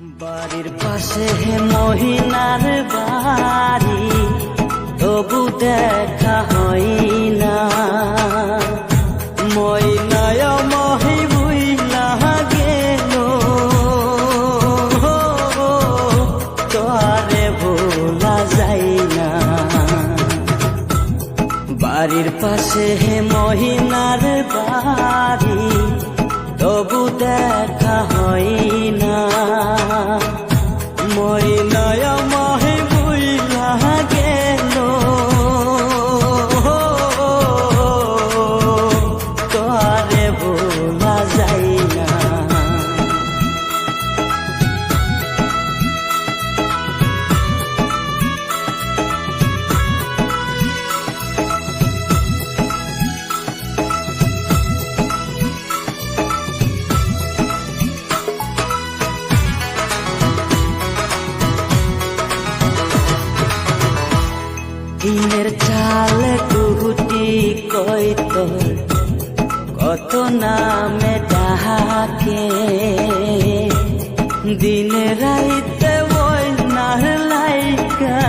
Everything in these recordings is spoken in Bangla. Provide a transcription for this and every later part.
বাড়ির পাশে হে মহিনার বাড়ি, তবু দেখা হয় না। ময়নায় মহি বুইলা গেল। তোরে ভোলা যায় না। বাড়ির পাশে হে yaşayamam দিনের চাল কুহুটি কই তোর? কত নামে ডাকে দিনে রাইতে ওই নার লাইকা।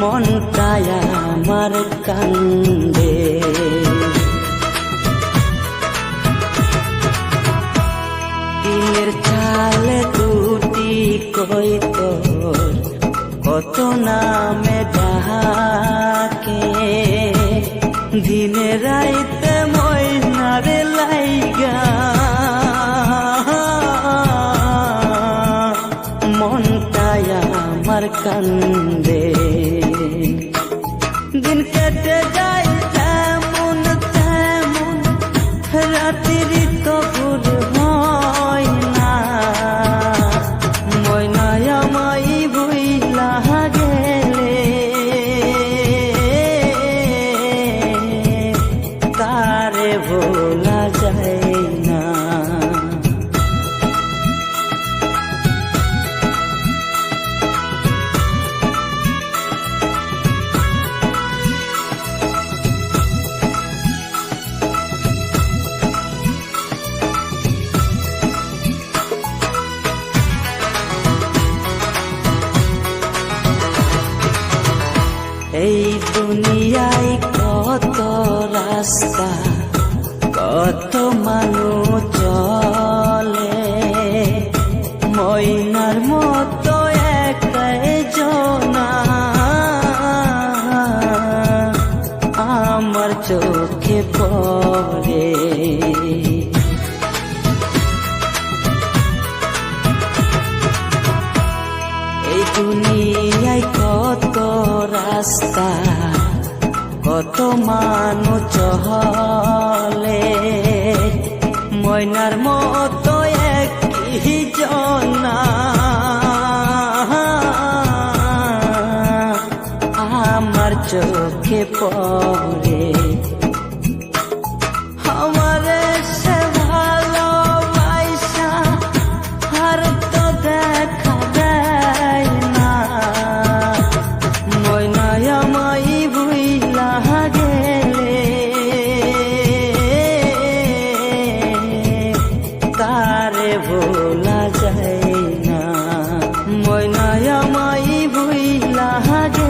মনটায় আমার কান্দে। দিনের চালে দুটি কই কত নামে ডাকে দিনে রাইতে ময়নারে লাইগা। মনটায় আমার কান্দে। দুনিয়ায় কত রাস্তা, কত মানুষ চলে। ময়নার মতো একাই জনা। আমার চোখে পড়ে। এই দুনিয়ায় কত রাস্তা কত মানু চহলে ময়নার মতো একই জনা। আমার চোখে পড়ে जहाज